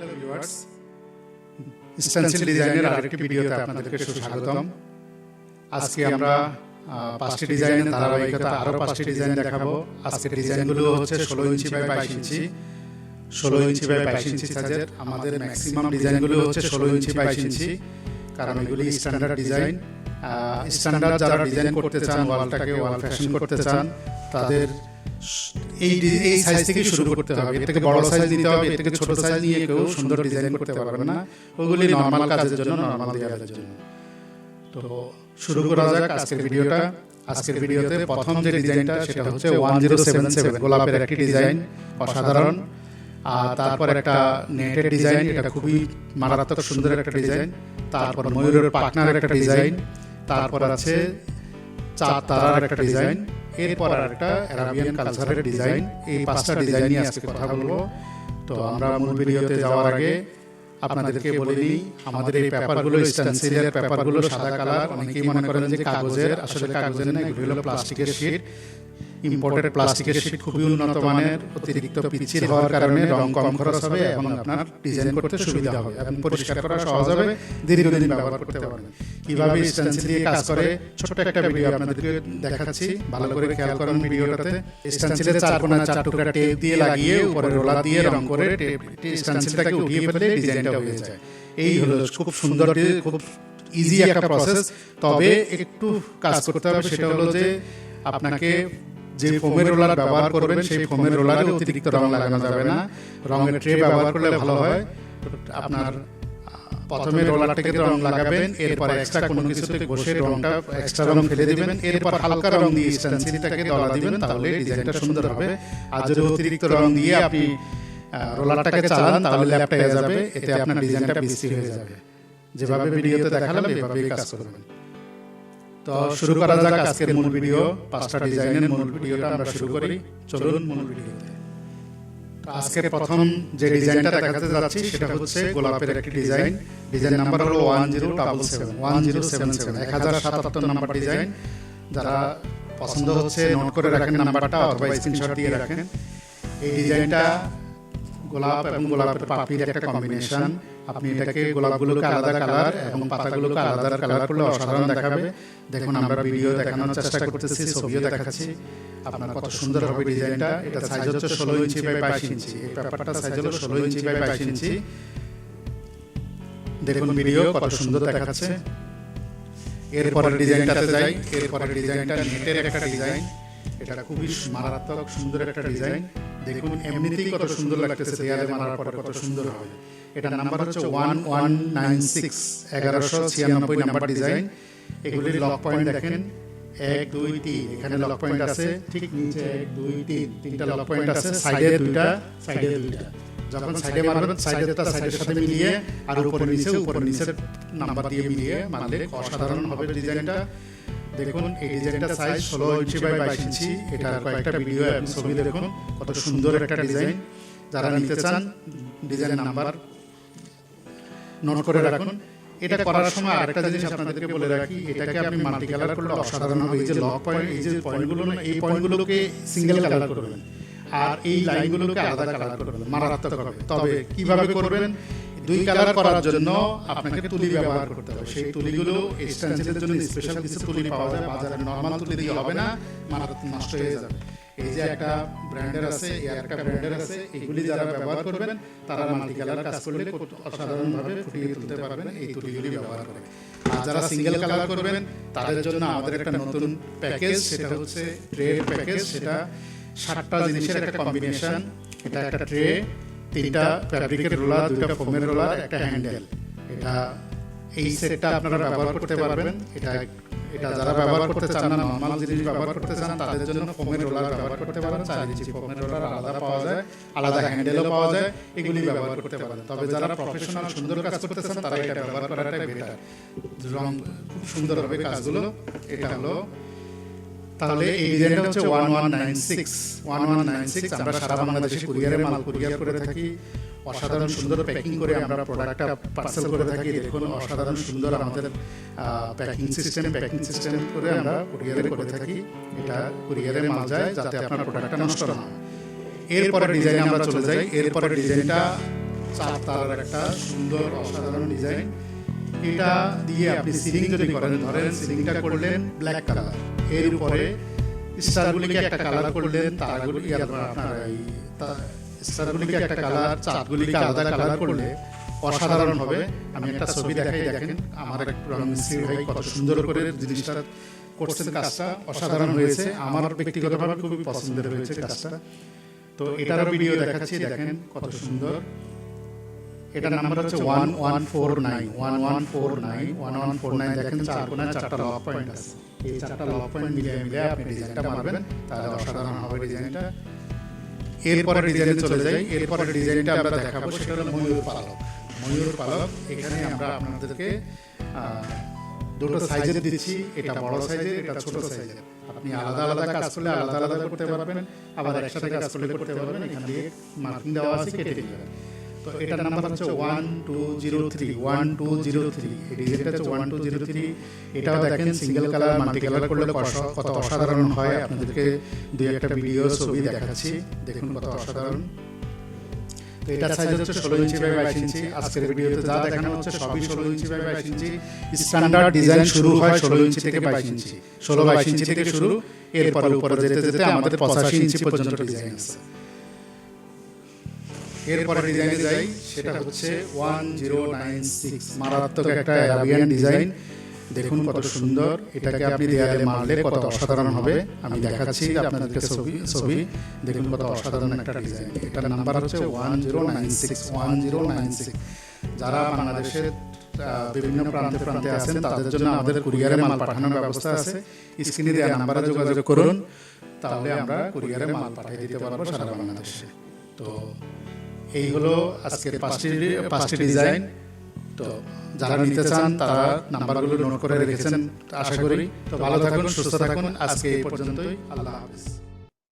Hello viewers stencil ডিজাইনের আরেকটি ভিডিওতে আপনাদেরকে সুস্বাগতম। আজকে আমরা পাঁচটি ডিজাইনের ধারাবাহিকতা আরও পাঁচটি ডিজাইন দেখাবো। আজকের ডিজাইনগুলো হচ্ছে ষোলো ইঞ্চি বাই বাইশ ইঞ্চি। ষোলো ইঞ্চি বাই বাইশ ইঞ্চি সাইজের আমাদের ম্যাক্সিমাম ডিজাইনগুলো হচ্ছে ষোলো ইঞ্চি বাইশ ইঞ্চি কারণ এগুলি স্ট্যান্ডার্ড ডিজাইন। স্ট্যান্ডার্ড যারা ডিজাইন করতে চান ওয়ালটাকে ওয়াল ফ্যাশন করতে চান তাদের এই এই সাইজ থেকে শুরু করতে হবে। এর থেকে বড় সাইজ নিতে হবে এর থেকে ছোট সাইজ নিয়ে কেউ সুন্দর ডিজাইন করতে পারবে না। ওগুলি নর্মাল কাজের জন্য নর্মাল দেওয়ালের জন্য তো শুরু করা যাক আজকের ভিডিওটা। আজকের ভিডিওতে প্রথম যে ডিজাইনটা সেটা হচ্ছে ওয়ান জিরো সেভেন সেভেন গোলাপের একটি ডিজাইন অসাধারণ। আর তারপর একটা নেটের ডিজাইন এটা খুবই মারাত্মক সুন্দর একটা ডিজাইন তারপর ময়ূরের পাটনার একটা ডিজাইন তারপর আছে চার তারার একটা ডিজাইন এরপর আর একটা অ্যারাবিয়ান কালচারের ডিজাইন এই পাঁচটা ডিজাইন নিয়ে আজকে কথা বলব। তো আমরা মূল ভিডিওতে যাওয়ার আগে আপনাদেরকে বলে দিই আমাদের এই পেপারগুলো স্টেনসিলের পেপারগুলো সাদা কালার অনেকেই মনে করেন যে কাগজের আসলে কাগজের না এগুলো হলো প্লাস্টিকের শিট ইম্পোর্টেড প্লাস্টিকের শিট খুবই উন্নত মানের, অতিরিক্ত পিচ্ছিল হওয়ার কারণে রং কম খরচ হবে এবং আপনার ডিজাইন করতে সুবিধা হবে। এবং পরিষ্কার করা সহজ হবে, দীর্ঘদিন ব্যবহার করতে পারবেন। কীভাবে স্টেনসিল দিয়ে কাজ করে, ছোট্ট একটা ভিডিও আপনাদেরকে দেখাচ্ছি। ভালো করে খেয়াল করুন ভিডিওটাতে। স্টেনসিলের চার কোণা চার টুকরা টেপ দিয়ে লাগিয়ে, উপরে রোলার দিয়ে রং করে স্টেনসিলটাকে উঠিয়ে ফেলে ডিজাইনটা হয়ে যায়। এই হলো খুব সুন্দর খুব ইজি একটা প্রসেস তবে একটু কাজ করতে হবে, সেটা হলো যে আপনাকে যে ফোমের রোলার ব্যবহার করবেন সেই ফোমের রোলারে অতিরিক্ত রং লাগানো যাবে না। রঙের ট্রে ব্যবহার করলে ভালো হয়। আপনার প্রথমে রোলারটাকে রং লাগাবেন এরপর এক্সট্রা কোনো কিছুতে ঘষে রংটা এক্সট্রা রং ফেলে দিবেন এরপর হালকা রং দিয়ে স্টেনসিলটাকে দলা দিবেন তাহলে ডিজাইনটা সুন্দর হবে। আর যদি অতিরিক্ত রং দিয়ে আপনি রোলারটাকে চালান তাহলে ল্যাপটা হয়ে যাবে এতে আপনার ডিজাইনটা বিশ্রী হয়ে যাবে। যেভাবে ভিডিওতে দেখালাম এভাবেই কাজ করবেন তো শুরু করা যাক আজকের মূল ভিডিও। পাঁচটা ডিজাইনের মূল ভিডিওটা আমরা শুরু করি। চলুন মূল ভিডিওতে। তো আজকের প্রথম যে ডিজাইনটা দেখাতে যাচ্ছি সেটা হচ্ছে গোলাপের একটি ডিজাইন। ডিজাইন নাম্বার হলো one zero double seven. One zero seven seven. এক হাজার সাতাত্তর নাম্বার ডিজাইন। যারা পছন্দ হচ্ছে নোট করে রাখেন নাম্বারটা অথবা স্ক্রিনশট দিয়ে রাখেন। এই ডিজাইনটা গোলাপ এবং গোলাপের পাপড়ির একটা কম্বিনেশন আপনি এটাকে গোলাপগুলোকে আলাদা কালার এবং পাতাগুলোকে আলাদা কালার করলে অসাধারণ দেখাবে। দেখুন, আমরা ভিডিও দেখানোর চেষ্টা করতেছি, ছবিও দেখাচ্ছি। আপনার কত সুন্দর হবে ডিজাইনটা। এটা সাইজ হচ্ছে ষোলো ইঞ্চি বাই বাইশ ইঞ্চি। এই পেপারটা সাইজ হলো ষোলো ইঞ্চি বাই বাইশ ইঞ্চি। দেখুন ভিডিও কত সুন্দর দেখাচ্ছে। এরপরের ডিজাইনটাতে যাই। এরপরের ডিজাইনটা নেটের একটা ডিজাইন। এটা খুবই মারাত্মক সুন্দর একটা ডিজাইন। দেখুন এমনিতেই কত সুন্দর লাগতেছে দেয়ালে মারার পরে কত সুন্দর হবে। এটা নাম্বার হচ্ছে ওয়ান ওয়ান নাইন সিক্স এগারোশো ছিয়ানব্বই নাম্বার ডিজাইন এগুলির লক পয়েন্ট দেখেন। এক দুই তিন। এখানে লক পয়েন্ট আছে ঠিক নিচে এক দুই তিন। তিনটা লক পয়েন্ট আছে সাইডে দুইটা সাইডে দুইটা। যখন সাইডে মারবেন সাইডেরটা সাইডের সাথে মিলিয়ে আর উপরে নিচে উপরে নিচের নাম্বার দিয়ে মিলিয়ে মারলে অসাধারণ হবে ডিজাইনটা দেখুন এই ডিজাইনটা সাইজ ষোলো ইঞ্চি বাই বাইশ ইঞ্চি। এটার কয়েকটা ভিডিও এবং ছবি দেখুন কত সুন্দর একটা ডিজাইন যারা নিতে চান ডিজাইন নাম্বার নোট করে রাখুন। এটা করার সময় আরেকটা জিনিস আপনাদেরকে বলে রাখি এটাকে আপনি মাল্টি কালার করলে অসাধারণ হবে। এই যে লক পয়েন্ট এই যে পয়েন্টগুলো না এই পয়েন্টগুলোকে সিঙ্গেল কালার করবেন। আর এই লাইনগুলোকে আলাদা কালার করবেন। মারাত্মক হবে। তবে কীভাবে করবেন? দুই কালার করার জন্য আপনাকে তুলি ব্যবহার করতে হবে। সেই তুলিগুলো স্টেন্সিলের জন্য স্পেশাল কিছু তুলি পাওয়া যায়। বাজারে নর্মাল তুলি দিয়ে হবে না। মারাত্মক নষ্ট হয়ে যাবে। এই যে একটা ব্র্যান্ডের আছে এই একটা ব্র্যান্ডের আছে এগুলি যারা ব্যবহার করবেন তারা মাল্টি কালার কাজ করলে অসাধারণভাবে ফুটিয়ে তুলতে পারবেন এই তুলিগুলি ব্যবহার করে আর যারা সিঙ্গেল কালার করবেন তাদের জন্য আমাদের একটা নতুন প্যাকেজ সেটা হচ্ছে ট্রেড প্যাকেজ সেটা সাতটা জিনিসের একটা কম্বিনেশন এটা একটা ট্রে তিনটা ফ্যাব্রিকের রোলার দুটা ফোমের রোলার, একটা হ্যান্ডেল এটা এই সেটটা আপনারা ব্যবহার করতে পারবেন। এটা এটা যারা ব্যবহার করতে চান না নর্মাল জিনিস ব্যবহার করতে চান, তাদের জন্য ফোমের রোলার ব্যবহার করতে পারেন। চার ইঞ্চি ফোমের রোলার আলাদা পাওয়া যায়, আলাদা হ্যান্ডেলও পাওয়া যায়, এগুলি ব্যবহার করতে পারেন। তবে যারা প্রফেশনাল সুন্দর কাজ করতে চান, তারা এটা ব্যবহার করাটাই বেটার রং খুব সুন্দর কাজগুলো, এটা হলো তাহলে এই ডিজাইনটা হচ্ছে one one nine six one one nine six আমরা সারা বাংলাদেশে কুরিয়ারে মাল কুরিয়ার করে থাকি। অসাধারণ সুন্দর প্যাকিং করে আমরা প্রোডাক্টটা পার্সেল করে থাকি। দেখুন অসাধারণ সুন্দর আমাদের প্যাকিং সিস্টেম প্যাকিং সিস্টেম করে আমরা কুরিয়ারে করে থাকি। এটা কুরিয়ারে মাল যায় যাতে আপনার প্রোডাক্টটা নষ্ট না হয়। এরপরে ডিজাইনে আমরা চলে যাই। এরপরে ডিজাইনটা চার তারার একটা সুন্দর অসাধারণ ডিজাইন এটা দিয়ে আপনি সিলিং যদি করেন, ধরেন সিলিংটা করলেন ব্ল্যাক কালারের উপরে স্টারগুলিকে একটা কালার করলেন, তারাগুলি আপনার এই স্টারগুলিকে একটা কালার চাঁদগুলিকে আলাদা কালার করলে অসাধারণ হবে। আমি একটা ছবি দেখাই, দেখেন, আমার এক মিস্ত্রি ভাই কত সুন্দর করে জিনিসটা করছেন কাজটা, অসাধারণ হয়েছে। আমার ব্যক্তিগতভাবে খুবই পছন্দের হয়েছে কাজটা। তো এটারও ভিডিও দেখাচ্ছি, দেখেন কত সুন্দর। এটার নাম্বার হচ্ছে one one four nine one one four nine one one four nine দেখেন চার কোনায় চারটা লক পয়েন্ট আছে। এই চারটা লক পয়েন্ট মিলিয়ে মিলিয়ে আপনি ডিজাইনটা মারবেন, তাহলে অসাধারণ হবে ডিজাইনটা এরপরে ডিজাইনে চলে যাই। এরপরে ডিজাইনটা আমরা দেখাবো, সেটা হলো ময়ূর পালক। ময়ূর পালক, এখানে আমরা আপনাদেরকে দুটো সাইজের দিচ্ছি। এটা বড় সাইজের এটা ছোট সাইজের আপনি আলাদা আলাদা কাজ করলে আলাদা আলাদা করতে পারবেন। আবার একসাথে কাজ করলে করতে পারবেন। এখান মার্কিং দেওয়া আছে, কেটে দিবেন তো এটার নাম্বার হচ্ছে one two zero three one two zero three এই হচ্ছে ওয়ান টু জিরো থ্রি এটাও দেখেন সিঙ্গেল কালার মাল্টি কালার করলে কত- অসাধারণ হয়। আপনাদেরকে দুই একটা ভিডিও ছবি দেখাচ্ছি। দেখুন কত অসাধারণ। তো এটার সাইজ হচ্ছে ষোলো ইঞ্চি বাই বাইশ ইঞ্চি। আজকের ভিডিওতে যা দেখানো হচ্ছে সবই ষোলো ইঞ্চি বাই বাইশ ইঞ্চি। স্ট্যান্ডার্ড ডিজাইন শুরু হয় ষোলো ইঞ্চি থেকে বাইশ ইঞ্চি। ষোলো বাইশ ইঞ্চি থেকে শুরু। এরপরে উপরে যেতে যেতে আমাদের পঁচাশি ইঞ্চি পর্যন্ত ডিজাইন আছে। এরপরে ডিজাইনে যাই সেটা হচ্ছে ওয়ান জিরো নাইন সিক্স মারাত্মক একটা অ্যারাবিয়ান ডিজাইন দেখুন কত সুন্দর। এটাকে আপনি দেয়ালে মারলে কত অসাধারণ হবে। আমি দেখাচ্ছি আপনাদেরকে ছবি ছবি। দেখুন কত অসাধারণ একটা ডিজাইন এটার নাম্বার হচ্ছে one zero nine six one zero nine six যারা বাংলাদেশের বিভিন্ন প্রান্তে প্রান্তে আছেন তাদের জন্য আমাদের কুরিয়ারে মাল পাঠানোর ব্যবস্থা আছে। স্ক্রিনে দেওয়া নাম্বারে যোগাযোগ করুন। তাহলে আমরা কুরিয়ারে মাল পাঠিয়ে দিতে পারব সারা বাংলাদেশে। তো এই হলো আজকের পাঁচটি পাঁচটি ডিজাইন তো যারা নিতে চান, তারা নাম্বারগুলো নোট করে রেখেছেন। আশা করি, তো ভালো থাকুন, সুস্থ থাকুন। আজকে এই পর্যন্তই। আল্লাহ হাফিজ।